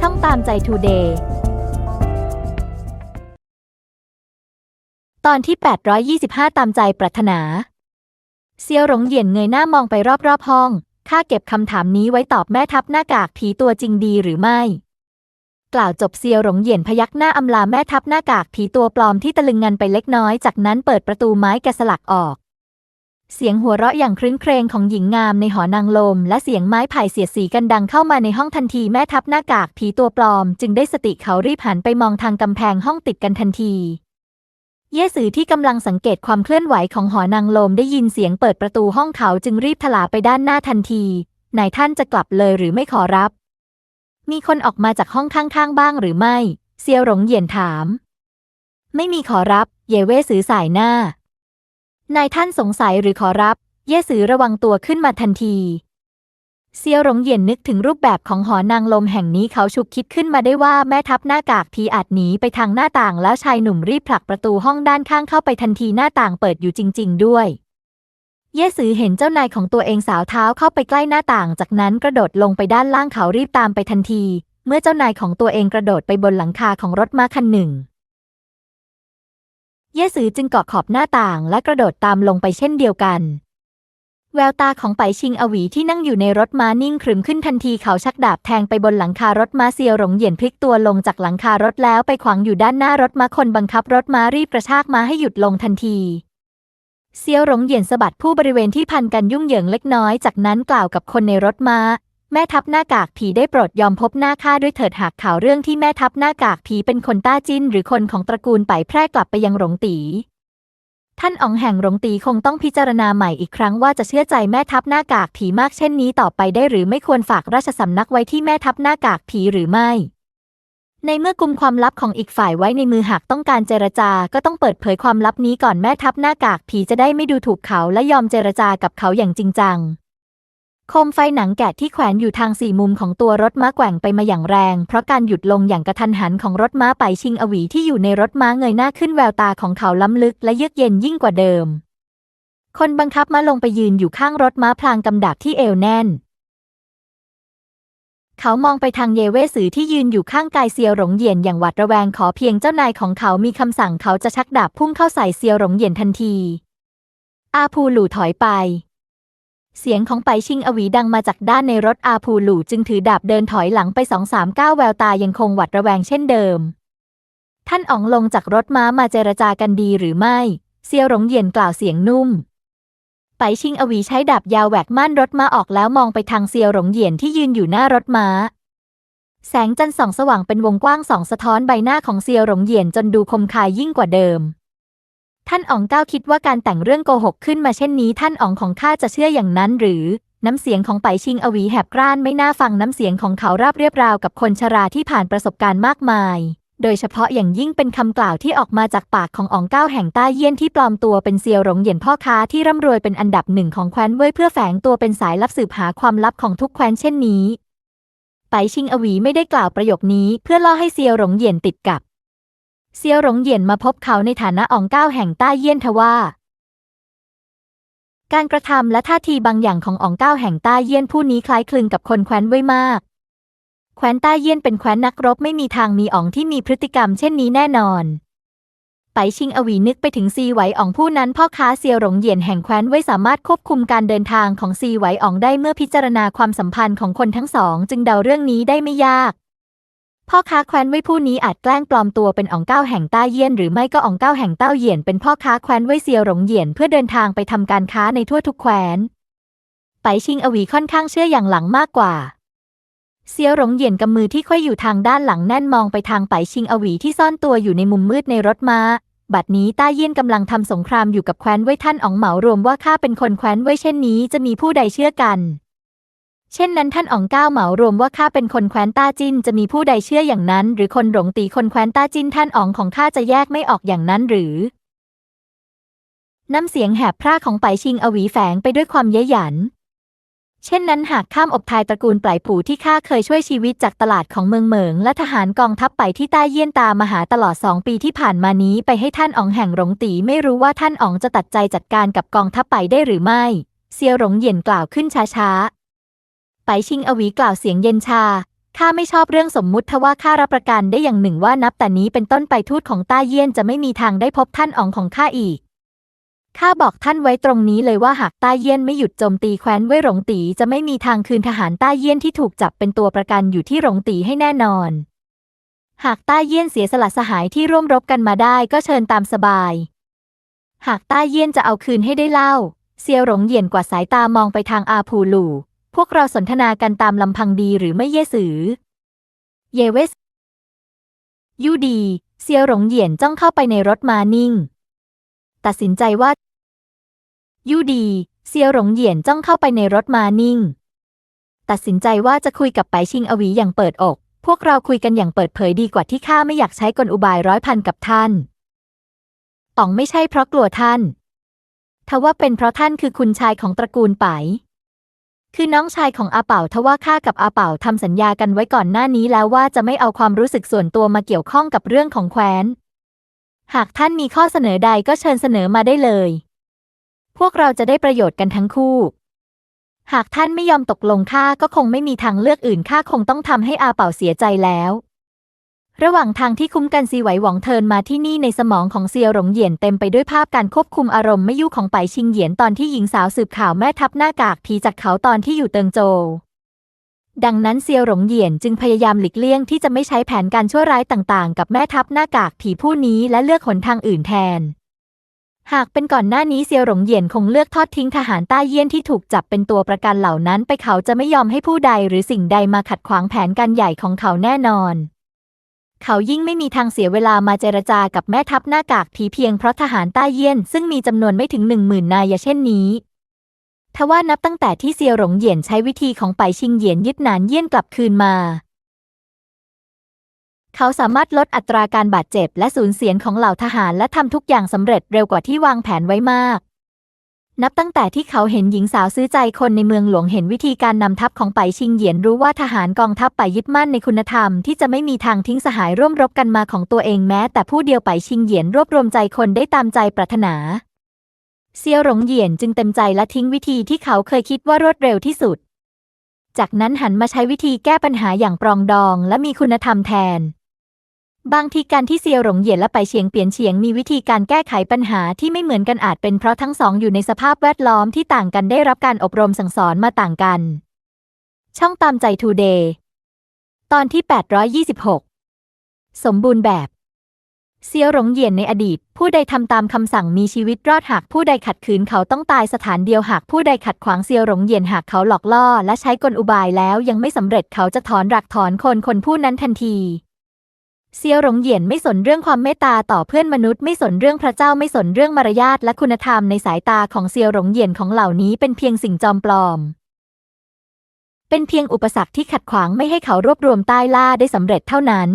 ช่องตามใจทูเดย์ตอนที่ 825 ตามใจปรารถนา เซียวหลงเหยียนเงยหน้ามองไปรอบๆห้อง ข้าเก็บคำถามนี้ไว้ตอบแม่ทัพหน้ากากผีตัวจริงดีหรือไม่ กล่าวจบเซียวหลงเหยียนพยักหน้าอำลาแม่ทัพหน้ากากผีตัวปลอมที่ตะลึงงันไปเล็กน้อย จากนั้นเปิดประตูไม้แกะสลักออก เสียงหัวเราะอย่างครื้นเครงของหญิงงามในหอนางลม และเสียงไม้ไผ่เสียดสีกันดังเข้ามาในห้องทันทีแม่ทัพหน้ากากผีตัวปลอม จึงได้สติเขารีบหันไปมองทางกำแพงห้องติดกันทันที เย่สือที่กำลังสังเกตความเคลื่อนไหวของหอนางลมได้ยินเสียงเปิดประตูห้องเขาจึงรีบถลาไปด้านหน้าทันทีนายท่านจะกลับเลยหรือไม่ขอรับ มีคนออกมาจากห้องข้างๆบ้างหรือไม่ เซียวหลงเหยียนถาม ไม่มีขอรับ เย่เว่สือสายหน้า นายท่านสงสัยหรือขอรับ เย่สือระวังตัวขึ้นมาทันที เซียวหลงเหยียนนึกถึงรูปแบบของหอนางลมแห่งนี้เขาฉุกคิดขึ้นมาได้ว่าแม่ทัพหน้ากากผีอาจหนีไปทางหน้าต่างแล้วชายหนุ่มรีบผลักประตูห้องด้านข้างเข้าไปทันทีหน้าต่างเปิดอยู่จริง ๆ ด้วย เย่สือเห็นเจ้านายของตัวเองสาวเท้าเข้าไปใกล้หน้าต่าง จากนั้นกระโดดลงไปด้านล่างเขารีบตามไปทันที เมื่อเจ้านายของตัวเองกระโดดไปบนหลังคาของรถม้าคันหนึ่ง เย่สือจึงเกาะขอบหน้าต่างและกระโดดตามลงไปเช่นเดียวกัน แววตาของไปชิงอวีที่นั่งอยู่ในรถม้านิ่งขรึมขึ้นทันทีเขาชักดาบแทงไปบนหลังคารถม้าเซียวหลงเหยียนพลิกตัวลงจากหลังคารถแล้วไปขวางอยู่ด้านหน้ารถม้าคนบังคับรถม้ารีบกระชากม้าให้หยุดลงทันทีเซียวหลงเหยียนสะบัดผู้บริเวณที่พันกันยุ่งเหยิงเล็กน้อยจากนั้นกล่าวกับคนในรถม้า แม่ทัพหน้ากากผีได้โปรดยอมพบหน้าข้าด้วยเถิดหากข่าวเรื่องที่แม่ทัพหน้ากากผีเป็นคนต้าจิ้น หรือคนของตระกูลไปแพร่กลับไปยังหลงตี ท่านอองแห่งหลงตีคงต้องพิจารณาใหม่อีกครั้งว่าจะเชื่อใจแม่ทัพหน้ากากผีมากเช่นนี้ต่อไปได้หรือไม่ควรฝากราชสำนักไว้ที่แม่ทัพหน้ากากผีหรือไม่ ในเมื่อกุมความลับของอีกฝ่ายไว้ในมือหากต้องการเจรจา ก็ต้องเปิดเผยความลับนี้ก่อนแม่ทัพหน้ากากผีจะได้ไม่ดูถูกเขาและยอมเจรจากับเขาอย่างจริงจัง โคมไฟหนังแกะที่แขวนอยู่ทางสี่มุมของตัวรถม้าแกว่งไปมาอย่างแรง เพราะการหยุดลงอย่างกระทันหันของรถม้าไปชิงอวีที่อยู่ในรถม้าเงยหน้าขึ้นแววตาของเขาล้ำลึกและเยือกเย็นยิ่งกว่าเดิม คนบังคับม้าลงไปยืนอยู่ข้างรถม้าพลางกำดับที่เอวแน่น เขามองไปทางเยเวสือที่ยืนอยู่ข้างกายเซียวหลงเหยียนอย่างหวาดระแวงขอเพียงเจ้านายของเขามีคำสั่งเขาจะชักดาบพุ่งเข้าใส่เซียวหลงเหยียนทันที อาภูหลู่ถอยไป เสียงของไปชิงอวีดังมาจากด้านในรถอาภูหลู่จึงถือดาบเดินถอยหลังไปสองสามก้าวแววตายังคงหวาดระแวงเช่นเดิม ท่านอ๋องลงจากรถม้ามาเจรจากันดีหรือไม่ เซียวหลงเยียนกล่าวเสียงนุ่ม ไปชิงอวีใช้ดาบยาวแหวกม่านรถม้าออกแล้วมองไปทางเซียวหลงเยียนที่ยืนอยู่หน้ารถม้า แสงจันทร์ส่องสว่างเป็นวงกว้างส่องสะท้อนใบหน้าของเซียวหลงเยียนจนดูคมคายยิ่งกว่าเดิม ท่านอ๋องก้าวคิดว่าการแต่งเรื่องโกหกขึ้นมาเช่นนี้ ท่านอ๋องของข้าจะเชื่ออย่างนั้นหรือ น้ำเสียงของไปชิงอวีแหบกร้านไม่น่าฟังน้ำเสียงของเขาราบเรียบราวกับคนชราที่ผ่านประสบการณ์มากมาย โดยเฉพาะอย่างยิ่งเป็นคำกล่าวที่ออกมาจากปากของอ๋องก้าวแห่งต้าเยี่ยนที่ปลอมตัวเป็นเซียวหลงเหยียนพ่อค้าที่ร่ำรวยเป็นอันดับหนึ่งของแคว้นเว่ยเพื่อแฝงตัวเป็นสายลับสืบหาความลับของทุกแคว้นเช่นนี้ ไปชิงอวีไม่ได้กล่าวประโยคนี้เพื่อล่อให้เซียวหลงเหยียนติดกับ เซียวหลงเหยียนมาพบเขาในฐานะอองก้าวแห่งต้าเยี่ยนทว่า การกระทำและท่าทีบางอย่างของอองก้าวแห่งต้าเยี่ยนผู้นี้คล้ายคลึงกับคนแคว้นเว่ยมาก แคว้นต้าเยี่ยนเป็นแคว้นนักรบไม่มีทางมีอองที่มีพฤติกรรมเช่นนี้แน่นอนไปชิงอวีนึกไปถึงซีไหวอองผู้นั้นพ่อค้าเซียวหลงเหยียนแห่งแคว้นเว่ยสามารถควบคุมการเดินทางของซีไหวอองได้เมื่อพิจารณาความสัมพันธ์ของคนทั้งสอง จึงเดาเรื่องนี้ได้ไม่ยาก พ่อค้าแคว้นเว่ยผู้นี้อาจแกล้งปลอมตัวเป็นอองเก้าแห่งต้าเยี่ยนหรือไม่ก็อองเก้าแห่งเต้าเหยียนเป็นพ่อค้าแคว้นเว่ยเซียวหลงเหยียนเพื่อเดินทางไปทำการค้าในทั่วทุกแคว้นไปชิงอวีค่อนข้างเชื่ออย่างหลังมากกว่าเซียวหลงเหยียนกำมือที่ค่อยอยู่ทางด้านหลังแน่นมองไปทางไปชิงอวีที่ซ่อนตัวอยู่ในมุมมืดในรถม้า บัดนี้ต้าเยี่ยนกำลังทำสงครามอยู่กับแคว้นเว่ยท่านอ๋องเหมารวมว่าข้าเป็นคนแคว้นเว่ยเช่นนี้จะมีผู้ใดเชื่อกัน เช่นนั้นท่านอ๋องก้าวเหมารวมว่าข้าเป็นคนแคว้นต้าจิ้นจะมีผู้ใดเชื่ออย่างนั้น หรือคนหลงตีคนแคว้นต้าจิ้นท่านอ๋องของข้าจะแยกไม่ออกอย่างนั้นหรือ น้ำเสียงแหบพร่าของไปชิงอวีแฝงไปด้วยความเย้ยหยัน เช่นนั้นหากข้ามอบทายตระกูลปลายผู่ที่ข้าเคยช่วยชีวิตจากตลาดของเมืองเหมิง และทหารกองทัพไปที่ใต้เยี่ยนตามมาหาตลอดสองปีที่ผ่านมานี้ไปให้ท่านอ๋องแห่งหลงตีไม่รู้ว่าท่านอ๋องจะตัดใจจัดการกับกองทัพไปได้หรือไม่ เซียวหลงเหยียนกล่าวขึ้นช้าๆ ไปชิงอวีกล่าวเสียงเย็นชา ข้าไม่ชอบเรื่องสมมุติทว่าข้ารับประกันได้อย่างหนึ่งว่านับแต่นี้เป็นต้นไปทูตของต้าเยี่ยนจะไม่มีทางได้พบท่านอ๋องของข้าอีก ข้าบอกท่านไว้ตรงนี้เลยว่าหากต้าเยี่ยนไม่หยุดโจมตีแคว้นเว่ยหลงตีจะไม่มีทางคืนทหารต้าเยี่ยนที่ถูกจับเป็นตัวประกันอยู่ที่หลงตีให้แน่นอน หากต้าเยี่ยนเสียสละสหายที่ร่วมรบกันมาได้ก็เชิญตามสบาย หากต้าเยี่ยนจะเอาคืนให้ได้เล่าเซียวหลงเหยียนกว่าสายตามองไปทางอาพูหลู่ พวกเราสนทนากันตามลำพังดีหรือไม่เย่สือ เยเวส ยูดี เซียวหลงเหยียนจ้องเข้าไปในรถมานิ่ง ตัดสินใจว่า ยูดี เซียวหลงเหยียนจ้องเข้าไปในรถมานิ่ง ตัดสินใจว่าจะคุยกับไปชิงอวีอย่างเปิดอก พวกเราคุยกันอย่างเปิดเผยดีกว่าที่ข้าไม่อยากใช้กลอุบายร้อยพันกับท่านอ๋องไม่ใช่เพราะกลัวท่านทว่าเป็นเพราะท่านคือคุณชายของตระกูลไป คือน้องชายของอาเป่าทว่าข้ากับอาเป่าทำสัญญากันไว้ก่อนหน้านี้แล้วว่าจะไม่เอาความรู้สึกส่วนตัวมาเกี่ยวข้องกับเรื่องของแคว้น หากท่านมีข้อเสนอใดก็เชิญเสนอมาได้เลย พวกเราจะได้ประโยชน์กันทั้งคู่ หากท่านไม่ยอมตกลงข้าก็คงไม่มีทางเลือกอื่นข้าคงต้องทำให้อาเป่าเสียใจแล้ว ระหว่างทางที่คุ้มกันซีไหวหวองเทินมาที่นี่ในสมองของเซียวหลงเหยียนเต็มไปด้วยภาพการควบคุมอารมณ์ไม่ยุ่ของไปชิงเหยียนตอนที่หญิงสาวสืบข่าวแม่ทัพหน้ากากผีจากเขาตอนที่อยู่เติงโจวดังนั้นเซียวหลงเหยียนจึงพยายามหลีกเลี่ยงที่จะไม่ใช้แผนการชั่วร้ายต่างๆ กับแม่ทัพหน้ากากผีผู้นี้และเลือกหนทางอื่นแทน หากเป็นก่อนหน้านี้เซียวหลงเหยียนคงเลือกทอดทิ้งทหารใต้เยี่ยนที่ถูกจับเป็นตัวประกันเหล่านั้น ไปเขาจะไม่ยอมให้ผู้ใดหรือสิ่งใดมาขัดขวางแผนการใหญ่ของเขาแน่นอน เขายิ่งไม่มีทางเสียเวลามาเจรจากับแม่ทัพหน้ากากผีเพียงเพราะทหารต้าเยี่ยน ซึ่งมีจำนวนไม่ถึงหนึ่งหมื่นนายเช่นนี้ทว่านับตั้งแต่ที่เซียวหลงเหยียนใช้วิธีของไปชิงเหยียนยึดหนานเยี่ยนกลับคืนมา เขาสามารถลดอัตราการบาดเจ็บและสูญเสียของเหล่าทหารและทำทุกอย่างสำเร็จเร็วกว่าที่วางแผนไว้มาก นับตั้งแต่ที่เขาเห็นหญิงสาวซื้อใจคนในเมืองหลวงเห็นวิธีการนำทัพของไปชิงเหยียนรู้ว่าทหารกองทัพไปยึดมั่นในคุณธรรมที่จะไม่มีทางทิ้งสหายร่วมรบกันมาของตัวเองแม้ แต่ผู้เดียวไปชิงเหยียนรวบรวมใจคนได้ตามใจปรารถนาเซียวหลงเหยียนจึงเต็มใจและทิ้งวิธีที่เขาเคยคิดว่ารวดเร็วที่สุด จากนั้นหันมาใช้วิธีแก้ปัญหาอย่างปรองดองและมีคุณธรรมแทน บางทีการที่เซียวหลงเหยียนและไปเฉียงเปลี่ยนเฉียงมีวิธีการแก้ไขปัญหาที่ไม่เหมือนกันอาจเป็นเพราะทั้งสองอยู่ในสภาพแวดล้อมที่ต่างกันได้รับการอบรมสั่งสอนมาต่างกัน ช่องตามใจทูเดย์ตอนที่ 826 สมบูรณ์แบบ เซียวหลงเหยียนในอดีต ผู้ใดทำตามคำสั่งมีชีวิตรอดหากผู้ใดขัดขืนเขาต้องตายสถานเดียวหากผู้ใดขัดขวางเซียวหลงเหยียนหากเขาหลอกล่อ และใช้กลอุบายแล้วยังไม่สำเร็จเขาจะถอนรักถอนคนคนผู้นั้นทันที เซียวหลงเหยียนไม่สนเรื่องความเมตตาต่อเพื่อนมนุษย์ไม่สนเรื่องพระเจ้าไม่สนเรื่องมารยาทและคุณธรรมในสายตาของเซียวหลงเหยียนของเหล่านี้เป็นเพียงสิ่งจอมปลอม เป็นเพียงอุปสรรคที่ขัดขวางไม่ให้เขารวบรวมใต้ล่าได้สำเร็จเท่านั้น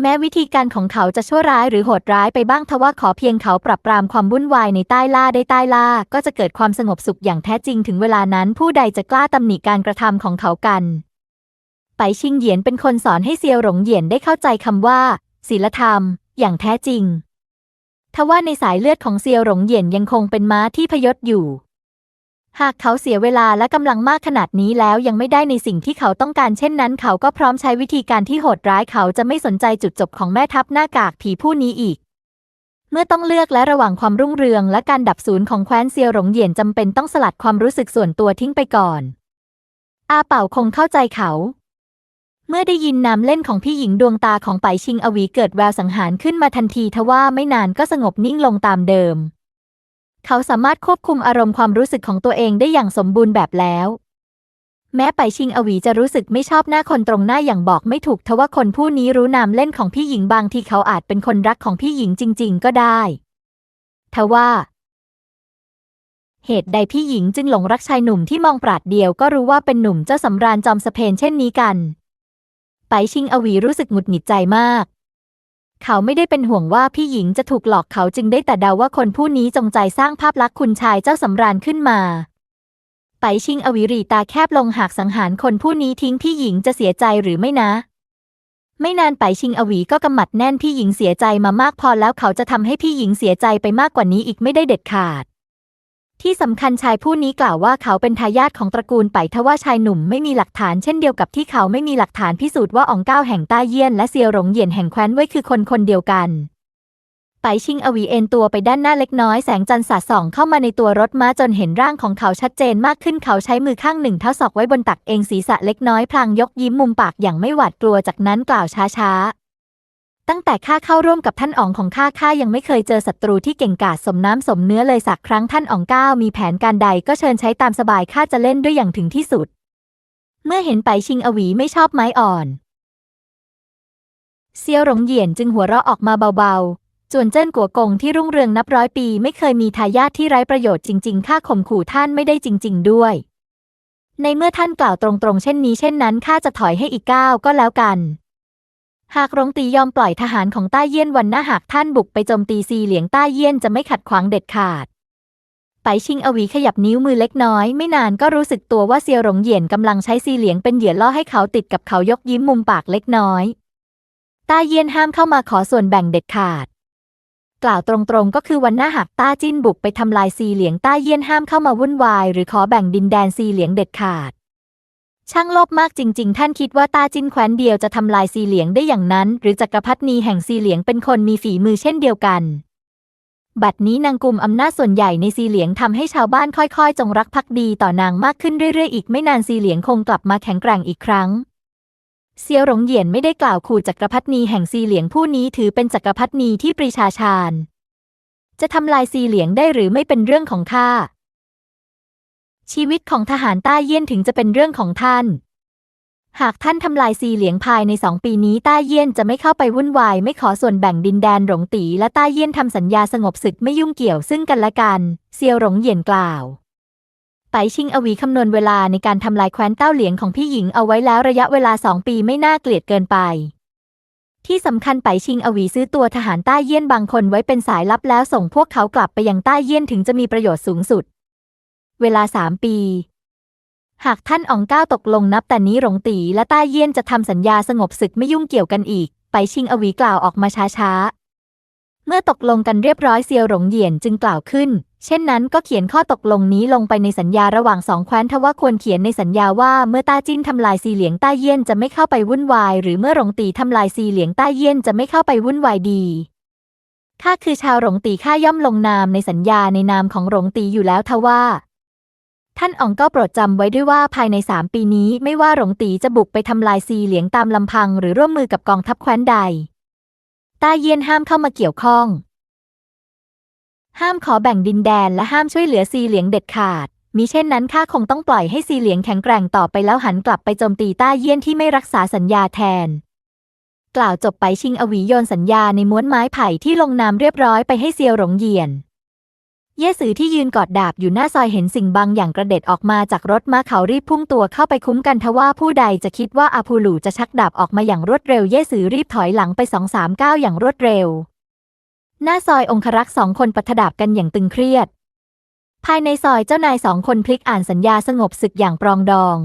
แม้วิธีการของเขาจะชั่วร้ายหรือโหดร้ายไปบ้างทว่าขอเพียงเขาปรับปรามความวุ่นวายในใต้ล่าได้ใต้ล่าก็จะเกิดความสงบสุขอย่างแท้จริงถึงเวลานั้นผู้ใดจะกล้าตำหนิการกระทำของเขากัน ไปชิงเหยียนเป็นคนสอนให้เซียวหลงเหยียนได้เข้าใจคำว่าศีลธรรม อย่างแท้จริง ทว่าในสายเลือดของเซียวหลงเหยียนยังคงเป็นม้าที่พยศอยู่ หากเขาเสียเวลาและกำลังมากขนาดนี้แล้วยังไม่ได้ในสิ่งที่เขาต้องการเช่นนั้นเขาก็พร้อมใช้วิธีการที่โหดร้ายเขาจะไม่สนใจจุดจบของแม่ทัพหน้ากากผีผู้นี้อีกเมื่อต้องเลือกและระหว่างความรุ่งเรืองและการดับศูนย์ของแคว้นเซียวหลงเหยียนจำเป็นต้องสลัดความรู้สึกส่วนตัวทิ้งไปก่อน อาเป่าคงเข้าใจเขา เมื่อได้ยินนามเล่นของพี่หญิงดวงตาของไปชิงอวีเกิดแววสังหารขึ้นมาทันทีทว่าไม่นานก็สงบนิ่งลงตามเดิม เขาสามารถควบคุมอารมณ์ความรู้สึกของตัวเองได้อย่างสมบูรณ์แบบแล้ว แม้ไปชิงอวีจะรู้สึกไม่ชอบหน้าคนตรงหน้าอย่างบอกไม่ถูกทว่าคนผู้นี้รู้นามเล่นของพี่หญิงบางทีเขาอาจเป็นคนรักของพี่หญิงจริง ๆ ก็ได้ทว่าเหตุใดพี่หญิงจึงหลงรักชายหนุ่มที่มองปราดเดียวก็รู้ว่าเป็นหนุ่มเจ้าสำราญจอมสเพนเช่นนี้กัน ไปชิงอวีรู้สึกหงุดหงิดใจมาก เขาไม่ได้เป็นห่วงว่าพี่หญิงจะถูกหลอกเขาจึงได้แต่เดาว่าคนผู้นี้จงใจสร้างภาพลักษณ์คุณชายเจ้าสำราญขึ้นมา ไปชิงอวิรีตาแคบลงหากสังหารคนผู้นี้ทิ้งพี่หญิงจะเสียใจหรือไม่นะ ไม่นานไปชิงอวีก็กำหมัดแน่นพี่หญิงเสียใจมามากพอแล้วเขาจะทำให้พี่หญิงเสียใจไปมากกว่านี้อีกไม่ได้เด็ดขาด ที่สำคัญชายผู้นี้กล่าวว่าเขาเป็นทายาทของตระกูลไปทว่าชายหนุ่มไม่มีหลักฐานเช่นเดียวกับที่เขาไม่มีหลักฐานพิสูจน์ว่าอองเก้าแห่งต้าเยี่ยนและเซียวหลงเหยียนแห่งแคว้นไว้คือคนคนเดียวกัน ไปชิงอวีเอ็นตัวไปด้านหน้าเล็กน้อยแสงจันทร์สาดส่องเข้ามาในตัวรถม้าจนเห็นร่างของเขาชัดเจนมากขึ้นเขาใช้มือข้างหนึ่งเท้าศอกไว้บนตักเองศีรษะเล็กน้อยพลางยกยิ้มมุมปากอย่างไม่หวาดกลัวจากนั้นกล่าวช้าๆ ตั้งแต่ข้าเข้าร่วมกับท่านอ๋องของข้าข้ายังไม่เคยเจอศัตรูที่เก่งกาจสมน้ำสมเนื้อเลยสักครั้งท่านอ๋องก้าวมีแผนการใดก็เชิญใช้ตามสบายข้าจะเล่นด้วยอย่างถึงที่สุด เมื่อเห็นไปชิงอวีไม่ชอบไม้อ่อนเซียวหลงเหยียนจึงหัวเราะออกมาเบาๆ จวนเจิ้นกัวกงที่รุ่งเรืองนับร้อยปีไม่เคยมีทายาทที่ไร้ประโยชน์จริงๆ ข้าข่มขู่ท่านไม่ได้จริง ๆ ด้วย ในเมื่อท่านกล่าวตรงๆ เช่นนี้เช่นนั้นข้าจะถอยให้อีกก้าวก็แล้วกัน หากรงตียอมปล่อยทหารของต้าเยี่ยนวันหน้าหากท่านบุกไปโจมตีซีเหลียงต้าเยี่ยนจะไม่ขัดขวางเด็ดขาด ไปชิงอวีขยับนิ้วมือเล็กน้อย ไม่นานก็รู้สึกตัวว่าเซียวหลงเหยียนกำลังใช้ซีเหลียงเป็นเหยื่อล่อให้เขาติดกับเขายกยิ้มมุมปากเล็กน้อยต้าเยี่ยนห้ามเข้ามาขอส่วนแบ่งเด็ดขาด กล่าวตรงๆก็คือวันหน้าหากต้าจิ้นบุกไปทำลายซีเหลียงต้าเยี่ยนห้ามเข้ามาวุ่นวาย หรือขอแบ่งดินแดนซีเหลียงเด็ดขาด ช่างโลภมากจริง ๆ ท่านคิดว่าตาจินแคว้นเดียวจะทำลายซีเหลียงได้อย่างนั้น หรือจักรพรรดินีแห่งซีเหลียงเป็นคนมีฝีมือเช่นเดียวกัน บัดนี้นางกุมอำนาจส่วนใหญ่ในซีเหลียงทำให้ชาวบ้านค่อย ๆ จงรักภักดีต่อนางมากขึ้นเรื่อย ๆ อีกไม่นานซีเหลียงคงกลับมาแข็งแกร่งอีกครั้ง เซียวหลงเหยียนไม่ได้กล่าวขู่จักรพรรดินีแห่งซีเหลียงผู้นี้ถือเป็นจักรพรรดินีที่ปรีชาชาญจะทำลายซีเหลียงได้หรือไม่เป็นเรื่องของข้า ชีวิตของทหารต้าเยี่ยนถึงจะเป็นเรื่องของท่าน หากท่านทำลายซีเหลียงภายในสองปีนี้ต้าเยี่ยนจะไม่เข้าไปวุ่นวาย ไม่ขอส่วนแบ่งดินแดนหลงตี และต้าเยี่ยนทำสัญญาสงบศึกไม่ยุ่งเกี่ยวซึ่งกันและกัน เซียวหลงเหยียนกล่าวไปชิงอวีคำนวณเวลาในการทำลายแคว้นเต้าเหลียงของพี่หญิงเอาไว้แล้วระยะเวลาสองปีไม่น่าเกลียดเกินไป ที่สำคัญไปชิงอวีซื้อตัวทหารใต้เยี่ยนบางคนไว้เป็นสายลับแล้วส่งพวกเขากลับไปยังใต้เยี่ยนถึงจะมีประโยชน์สูงสุด เวลาสามปี หากท่านอองก้าวตกลงนับแต่นี้หลงตีและต้าเยี่ยนจะทำสัญญาสงบศึกไม่ยุ่งเกี่ยวกันอีก ไปชิงอวีกล่าวออกมาช้าๆ เมื่อตกลงกันเรียบร้อยเซียวหลงเหยียนจึงกล่าวขึ้น เช่นนั้นก็เขียนข้อตกลงนี้ลงไปในสัญญาระหว่างสองแคว้นทว่าควรเขียนในสัญญาว่าเมื่อต้าจิ้นทำลายซีเหลียงต้าเยี่ยนจะไม่เข้าไปวุ่นวาย หรือเมื่อหลงตีทำลายซีเหลียงต้าเยี่ยนจะไม่เข้าไปวุ่นวายดีข้าคือชาวหลงตีข้าย่อมลงนามในสัญญาในนามของหลงตีอยู่แล้วทว่า ท่านอ๋องก็โปรดจำไว้ด้วยว่าภายในสามปีนี้ไม่ว่าหลงตีจะบุกไปทำลายซีเหลียงตามลำพัง หรือร่วมมือกับกองทัพแคว้นใด ตาเยียนห้ามเข้ามาเกี่ยวข้อง ห้ามขอแบ่งดินแดนและห้ามช่วยเหลือซีเหลียงเด็ดขาด มิเช่นนั้นข้าคงต้องปล่อยให้ซีเหลียงแข็งแกร่งต่อไปแล้วหันกลับไปโจมตีต้าเยี่ยนที่ไม่รักษาสัญญาแทน กล่าวจบไปชิงอวีโยนสัญญาในม้วนไม้ไผ่ที่ลงนามเรียบร้อยไปให้เซียวหลงเยียน เย่สือที่ยืนกอดดาบอยู่หน้าซอยเห็นสิ่งบางอย่างกระเด็ดออกมาจากรถม้าเขารีบพุ่งตัวเข้าไปคุ้มกันทว่าผู้ใดจะคิดว่าอาพูหลูจะชักดาบออกมาอย่างรวดเร็ว เย่สือรีบถอยหลังไปสองสามก้าวอย่างรวดเร็ว หน้าซอยองครักษ์สองคนปะทะดาบกันอย่างตึงเครียด ภายในซอยเจ้านายสองคนพลิกอ่านสัญญาสงบศึกอย่างปรองดอง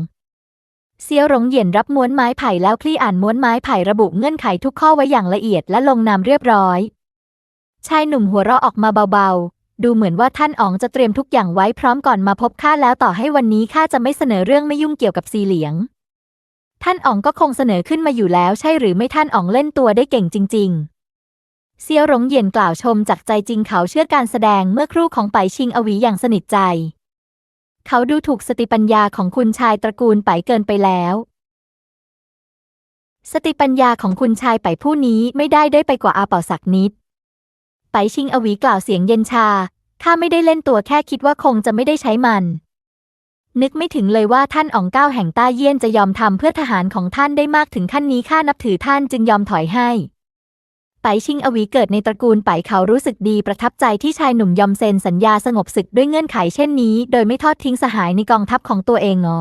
เซียวหลงเหยียนรับม้วนไม้ไผ่แล้วคลี่อ่านม้วนไม้ไผ่ระบุเงื่อนไขทุกข้อไว้อย่างละเอียดและลงนามเรียบร้อย ชายหนุ่มหัวเราะออกมาเบาๆ ดูเหมือนว่าท่านอ๋องจะเตรียมทุกอย่างไว้พร้อมก่อนมาพบข้าแล้วต่อให้วันนี้ข้าจะไม่เสนอเรื่องไม่ยุ่งเกี่ยวกับซีเหลียง ท่านอ๋องก็คงเสนอขึ้นมาอยู่แล้วใช่หรือไม่ท่านอ๋องเล่นตัวได้เก่งจริง ๆ เซียวหลงเหยียนกล่าวชมจากใจจริงเขาเชื่อการแสดงเมื่อครู่ของไปชิงอวีอย่างสนิทใจ เขาดูถูกสติปัญญาของคุณชายตระกูลไปเกินไปแล้วสติปัญญาของคุณชายไปผู้นี้ไม่ได้ได้ไปกว่าอาเป่าสักนิด ไปชิงอวีกล่าวเสียงเย็นชา ข้าไม่ได้เล่นตัวแค่คิดว่าคงจะไม่ได้ใช้มัน นึกไม่ถึงเลยว่าท่านอ๋องก้าวแห่งต้าเยี่ยนจะยอมทำเพื่อทหารของท่านได้มากถึงขั้นนี้ข้านับถือท่านจึงยอมถอยให้ไปชิงอวีเกิดในตระกูลไปเขารู้สึกดีประทับใจที่ชายหนุ่มยอมเซ็นสัญญาสงบศึกด้วยเงื่อนไขเช่นนี้ โดยไม่ทอดทิ้งสหายในกองทัพของตัวเองงอ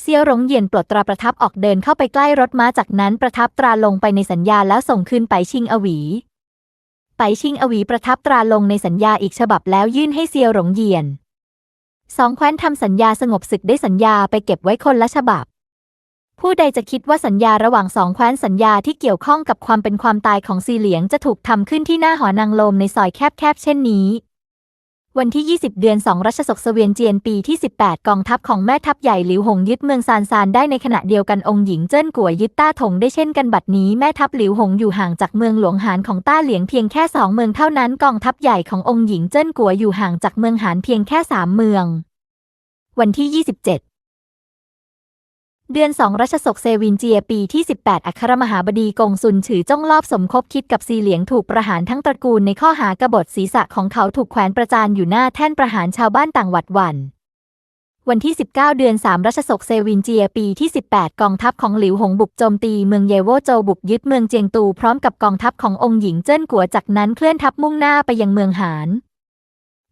เซียวหลงเยียนปลดตราประทับออกเดินเข้าไปใกล้รถม้าจากนั้นประทับตราลงไปในสัญญาแล้วส่งคืนไปชิงอวี ไปชิงอวีประทับตราลงในสัญญาอีกฉบับแล้วยื่นให้เซียวหลงเยียนสองแคว้นทำสัญญาสงบศึกได้สัญญาไปเก็บไว้คนละฉบับ ผู้ใดจะคิดว่าสัญญาระหว่างสองแคว้นสัญญาที่เกี่ยวข้องกับความเป็นความตายของซีเหลียงจะถูกทำขึ้นที่หน้าหอนางลมในซอยแคบๆเช่นนี้ วันที่ 20 เดือน 2 รัชศกเสวียนเจียนปีที่ 18 กองทัพของแม่ทัพใหญ่หลิวหงยึดเมืองซานซานได้ในขณะเดียวกันองค์หญิงเจิ้นกัวยึดต้าถงได้เช่นกันบัดนี้แม่ทัพหลิวหงอยู่ห่างจากเมืองหลวงหานของต้าเหลียงเพียงแค่สองเมืองเท่านั้นกองทัพใหญ่ขององค์หญิงเจิ้นกัวอยู่ห่างจากเมืองหานเพียงแค่สามเมือง วันที่ 27 เดือน2รัชศกเซวินเจียปีที่ 18 อัครมหาบดีกงซุนฉือจ้องลอบสมคบคิดกับซีเหลียงถูกประหารทั้งตระกูลในข้อหากบฏศีรษะของเขาถูกแขวนประจานอยู่หน้าแท่นประหารชาวบ้านต่างหวัดหวันวันที่ 19 เดือน 3 รัชศกเซวินเจียปีที่ 18 กองทัพของหลิวหงบุกโจมตีเมืองเยโวโจวบุกยึดเมืองเจียงตูพร้อมกับกองทัพขององค์หญิงเจิ้นกัวจากนั้นเคลื่อนทัพมุ่งหน้าไปยังเมืองหาน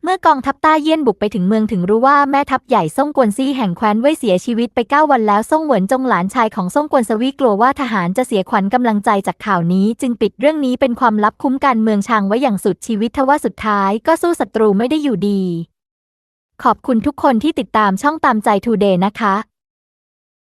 เมื่อกองทัพต้าเยี่ยนบุกไปถึงเมืองถึงรู้ว่าแม่ทัพใหญ่ซ่งกวนซี่แห่งแคว้นเว่ยเสียชีวิตไปเก้าวันแล้วซ่งเหวินจงหลานชายของซ่งกวนสวีกลัวว่าทหารจะเสียขวัญกำลังใจจากข่าวนี้ จึงปิดเรื่องนี้เป็นความลับคุ้มกันเมืองชางไว้อย่างสุดชีวิตทว่าสุดท้ายก็สู้ศัตรูไม่ได้อยู่ดี ขอบคุณทุกคนที่ติดตามช่องตามใจทูเดย์นะคะ